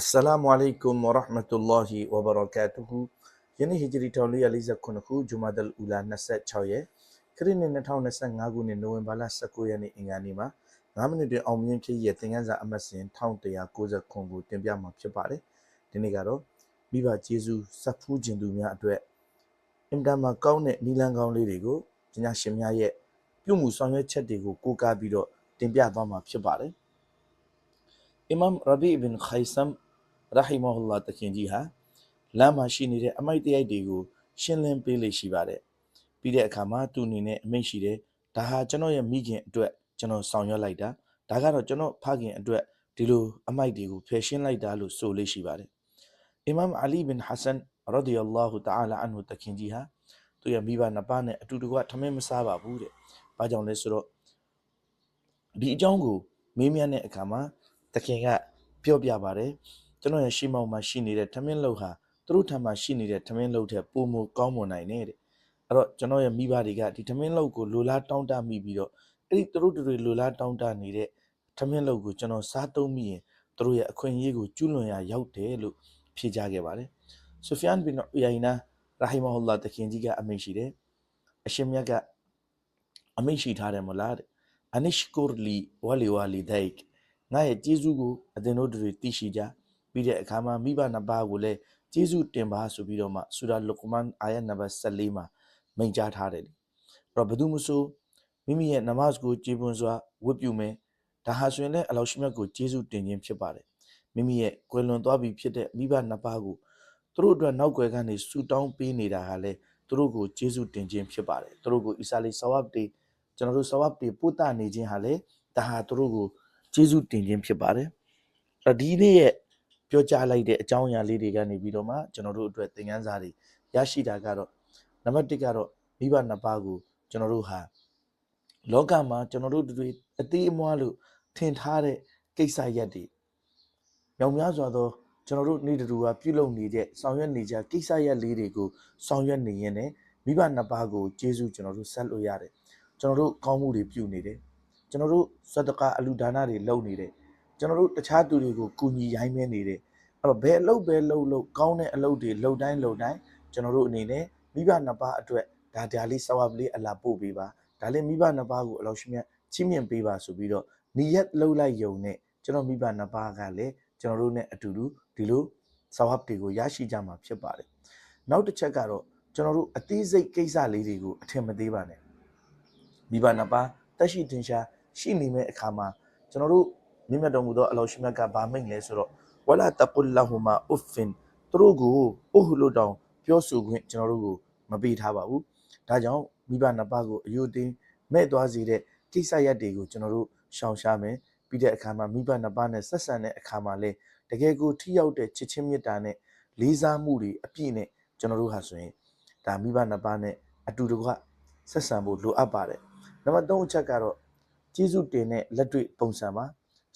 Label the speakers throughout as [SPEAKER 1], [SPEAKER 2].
[SPEAKER 1] السلام عليكم ورحمة الله وبركاته ယနေ့ဟီဂျရီ1449ခုဂျူမာဒ်အူလာ26ရက်ခရစ်နှစ်2025ခုနှစ်နိုဝင်ဘာလ19ရက်နေ့အင်္ဂါနေ့မှာ9မိနစ်တွင်အောင်မြင်ဖြစ်ရဲ့သင်ခန်းစာအမှတ်စဉ်1190ခုကိုတင်ပြမှာဖြစ်ပါတယ်ဒီနေ့ကတော့မိဘဂျေဇူးစပ်ဖူးခြင်းသူများအတွက်အင်တာမှာကောင်းတဲ့နီလန်ကောင်းလေးတွေကိုပညာရှင်များရဲ့ပြုမှုဆောင်ရွက်ချက်တွေကိုကိုးကားပြီးတော့တင်ပြသွားမှာဖြစ်ပါတယ်အီမမ်ရ ဘီအစ်ဘင်ခိုင်ဆမ်ရာဟီမဟူလာတခင်ကြီးဟာလမ်းမှာရှိနေတဲ့အမိုက်တရိုက်တွေကိုရှင်းလင်းပေးလေရှိပါတယ်ပြီးတဲ့အခါမှာသူအနေနဲ့အမိန့်ရှိတယ်ဒါဟာကျွန်တော်ရဲ့မိခင်အတွက်ကျွန်တော်ဆောင်ရွက်လိုက်တာဒါကတော့ကျွန်တော်ဖခင်အတွက်ဒီလိုအမိုက်တွေကိုဖယ်ရှင်းလိုက်တာလို့ဆိုလေရှိပါတယ်အီမမ်အလီဘင်ဟဆန်ရဒီအလ္လာဟူတအာလာအန်ဟူတခင်ကြီးဟာသူရဲ့မိဘနှစ်ပါးနဲ့အတူတကွထမင်းမစားပါဘူးတဲ့။ဘာကြောင့်လဲဆိုတော့ဒီအကြောင်းကိုမေးမြန်းတဲ့အခါမှာတခင်ကပြောပြပါတယ် ကျွန်တော်ရဲ့ရှေ့မောက်မှာရှိနေတဲ့ထမင်းလုပ်ဟာသူတို့ထံမှာရှိနေတဲ့ထမင်းလုပ်တဲ့ပုံမကောင်းမွန်နိုင်နေတဲ့အဲ့တော့ကျွန်တော်ရဲ့မိဘတွေကဒီထမင်းလုပ်ကိုလိုလားတောင်းတမိပြီးတော့အဲ့ဒီသူတို့တွေလိုလားတောင်းတနေတဲ့ထမင်းလုပ်ကိုကျွန်တော်စားသုံးမိရင်သူတို့ရဲ့အခွင့်အရေးကိုကျူးလွန်ရရောက်တယ်လို့ဖြေကြားခဲ့ပါတယ်ဆူဖီယန်ဘင်ဥယိုင်နာရာဟီမဟူလာတခင်ကြီးကအမိန့်ရှိတယ်အရှင်မြတ်ကအမိန့်ရှိထားတယ်မလားတဲ့အနစ်ကူလီဝလီဝလီဒိုက်ငါရဲ့ကျေးဇူးကိုအသင်တို့တွေသိရှိကြ ပြီးတဲ့အခါမှာမိဘနှစ်ပါးကိုလည်းကျေးဇူးတင်ပါဆိုပြီးတော့မှဆူရာလုကမန်အာယတ်နံပါတ်14မှာမိန့်ကြားထားတယ်လေအဲ့တော့ဘယ်သူမဆိုမိမိရဲ့နမတ်ကိုကျေပွန်စွာဝတ်ပြုမယ်ဒါဟာဆိုရင်လည်းအလောရှိမြတ်ကိုကျေးဇူးတင်ခြင်းဖြစ်ပါတယ်မိမိရဲ့ကွယ်လွန်သွားပြီဖြစ်တဲ့မိဘနှစ်ပါးကိုသူတို့အတွက်နောက်ွယ်ကနေဆူတောင်းပေးနေတာဟာလည်းသူတို့ကိုကျေးဇူးတင်ခြင်းဖြစ်ပါတယ်သူတို့ကိုအီဆာလီဆဝပ်တွေကျွန်တော်တို့ဆဝပ်တွေပို့တနေခြင်းဟာလည်းဒါဟာသူတို့ကိုကျေးဇူးတင်ခြင်းဖြစ်ပါတယ်အဲ့တော့ဒီနေ့ရဲ့ ပြောကြားလိုက်တဲ့အကြောင်းအရာလေးတွေကနေပြီးတော့မှကျွန်တော်တို့အတွက်သင်ခန်းစာတွေရရှိတာကတော့နံပါတ်1ကတော့မိဘနှစ်ပါးကိုကျွန်တော်တို့ဟာလောကမှာကျွန်တော်တို့တွေအသေးအမွှားလို့ထင်ထားတဲ့ကိစ္စရက်တွေမြောင်များစွာသောကျွန်တော်တို့နေ့တူကပြုလုပ်နေတဲ့ဆောင်ရွက်နေကြကိစ္စရက်လေးတွေကိုဆောင်ရွက်နေရင်လည်းမိဘနှစ်ပါးကိုကျေးဇူးကျွန်တော်တို့ဆက်လို့ရတယ်ကျွန်တော်တို့ကောင်းမှုတွေပြုနေတယ်ကျွန်တော်တို့စဒကာအလူဒါနတွေလုပ်နေတယ် ကျွန်တော်တို့တခြားသူတွေကိုကူညီရိုင်းမဲနေတယ်အဲ့တော့ဘယ်အလုပ်ပဲလုပ်လို့ကောင်းတဲ့အလုပ်တွေလုပ်တိုင်းလုပ်တိုင်းကျွန်တော်တို့အနေနဲ့မိဘနှစ်ပါးအတွက်ဒါဒါလေးဆဝပ်လေးအလာပို့ပေးပါဒါလေးမိဘနှစ်ပါးကိုအလောရှိမြတ်ချီးမြှင့်ပေးပါဆိုပြီးတော့နီယက်လှုပ်လိုက်ယုံနဲ့ကျွန်တော်မိဘနှစ်ပါးကလည်းကျွန်တော်တို့နဲ့အတူတူဒီလိုဆဝပ်တွေကိုရရှိကြမှာဖြစ်ပါတယ်နောက်တစ်ချက်ကတော့ကျွန်တော်တို့အသေးစိတ်ကိစ္စလေးတွေကိုအထင်မသေးပါနဲ့မိဘနှစ်ပါးတက်ရှိတင်ရှားရှိနေမဲ့အခါမှာကျွန်တော်တို့ မြင့်မြတ်တော်မူသောအလောရှိမြတ်ကဗာမိတ်လဲဆိုတော့ဝလာတကုလလဟူမာအုဖ်ဖင်သူတို့ကိုအုဟ်လို့တောင်ပြောဆိုခွင့်ကျွန်တော်တို့ကိုမပေးထားပါဘူးဒါကြောင့်မိဘနှစ်ပါးကိုအယုသိမ်းမဲ့သွားစေတဲ့ကိစ္စရပ်တွေကိုကျွန်တော်တို့ရှောင်ရှားမယ်ပြီးတဲ့အခါမှာမိဘနှစ်ပါးနဲ့ဆက်ဆံတဲ့အခါမှာလည်းတကယ်ကိုထိရောက်တဲ့ချစ်ချင်းမေတ္တာနဲ့လေးစားမှုတွေအပြည့်နဲ့ကျွန်တော်တို့ဟာဆိုရင်ဒါမိဘနှစ်ပါးနဲ့အတူတကွဆက်ဆံဖို့လိုအပ်ပါတယ်နံပါတ်3အချက်ကတော့ကျေးဇူးတင်တဲ့လက်တွေ့ပုံစံပါ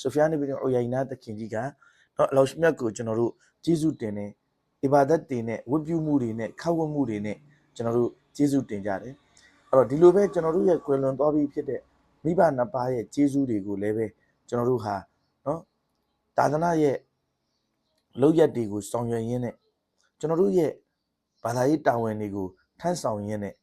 [SPEAKER 1] ဆိုဖီယာနီဘင်အိုယိုင်နာတခင်ကြီးကတော့အလောရှမြတ်ကိုကျွန်တော်တို့ကျေးဇူးတင်တယ်အီဘာဒတ်တွေနဲ့ဝတ်ပြုမှုတွေနဲ့ခတ်ဝတ်မှုတွေနဲ့ကျွန်တော်တို့ကျေးဇူးတင်ကြတယ်အဲ့တော့ဒီလိုပဲကျွန်တော်တို့ရဲ့ကွယ်လွန်သွားပြီးဖြစ်တဲ့မိဘနှစ်ပါးရဲ့ကျေးဇူးတွေကိုလည်းပဲကျွန်တော်တို့ဟာနော်သာသနာရဲ့လောက်ရက်တွေကိုဆောင်ရွက်ရင်းနဲ့ကျွန်တော်တို့ရဲ့ဘာသာရေးတာဝန်တွေကိုထမ်းဆောင်ရင်းနဲ့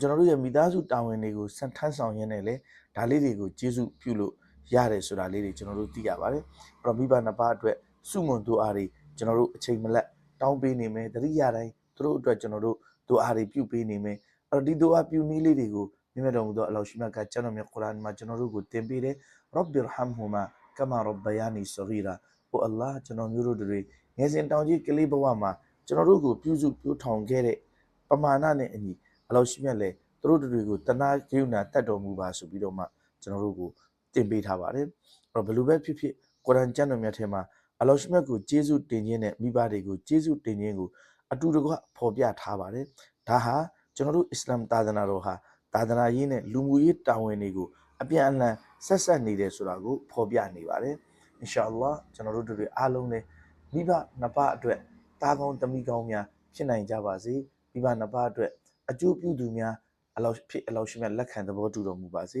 [SPEAKER 1] ကျွန်တော်တို့ရဲ့မိသားစုတာဝန်တွေကိုဆန်ထမ်းဆောင်ရင်းနဲ့လေဒါလေးတွေကိုကျေးဇူးပြုလို့ ရတယ်ဆိုတာလေးတွေကျွန်တော်တို့သိရပါတယ်အဲ့တော့မိဘနှစ်ပါးအတွက်စုမွန်တို့အားတွေကျွန်တော်တို့အချိန်မလက်တောင်းပေးနေမယ်တတိယတိုင်းသူတို့အတွက်ကျွန်တော်တို့တို့အားတွေပြုပေးနေမယ်အဲ့တော့ဒီတို့အားပြုနည်းလေးတွေကိုမြတ်တော်မူသောအလောရှိမြတ်ကကျွန်တော်မြတ်ကုရ်အာန်မှာကျွန်တော်တို့ကိုသင်ပေးတယ်ရဘ်ဘီရဟမ်ဟူမာကမာရဘယာနီဆဂီရာဟိုအလ္လာဟ်ကျွန်တော်မျိုးတို့တွေငယ်စဉ်တောင်ကြီးကလေးဘဝမှာကျွန်တော်တို့ကိုပြုစုပြုထောင်ခဲ့တဲ့ပမာဏနဲ့အညီအလောရှိမြတ်လည်းသူတို့တွေကိုတနာဂိယူနာတတ်တော်မူပါဆိုပြီးတော့မှကျွန်တော်တို့ကို တင်ပေးထားပါတယ်အဲ့တော့ဘယ်လိုပဲဖြစ်ဖြစ်ကုရ်အာန်ကျမ်းတော်မြတ်ထဲမှာအလောရှိမြတ်ကိုကျေးဇူးတင်ခြင်းနဲ့မိဘတွေကိုကျေးဇူးတင်ခြင်းကိုအတူတကွဖော်ပြထားပါတယ်ဒါဟာကျွန်တော်တို့အစ္စလာမ်သာသနာတော်ဟာသာသနာရေးနဲ့လူမှုရေးတာဝန်တွေကိုအပြန်အလှန်ဆက်ဆက်နေတယ်ဆိုတာကိုဖော်ပြနေပါတယ်အင်ရှာအလ္လာကျွန်တော်တို့တွေအားလုံးလည်းမိဘနှစ်ပါးအတွက်တာကောင်းသမီးကောင်းများဖြစ်နိုင်ကြပါစေမိဘနှစ်ပါးအတွက်အကျိုးပြုသူများအလောဖြစ်အလောရှိမြတ်လက်ခံသဘောတူတော်မူပါစေ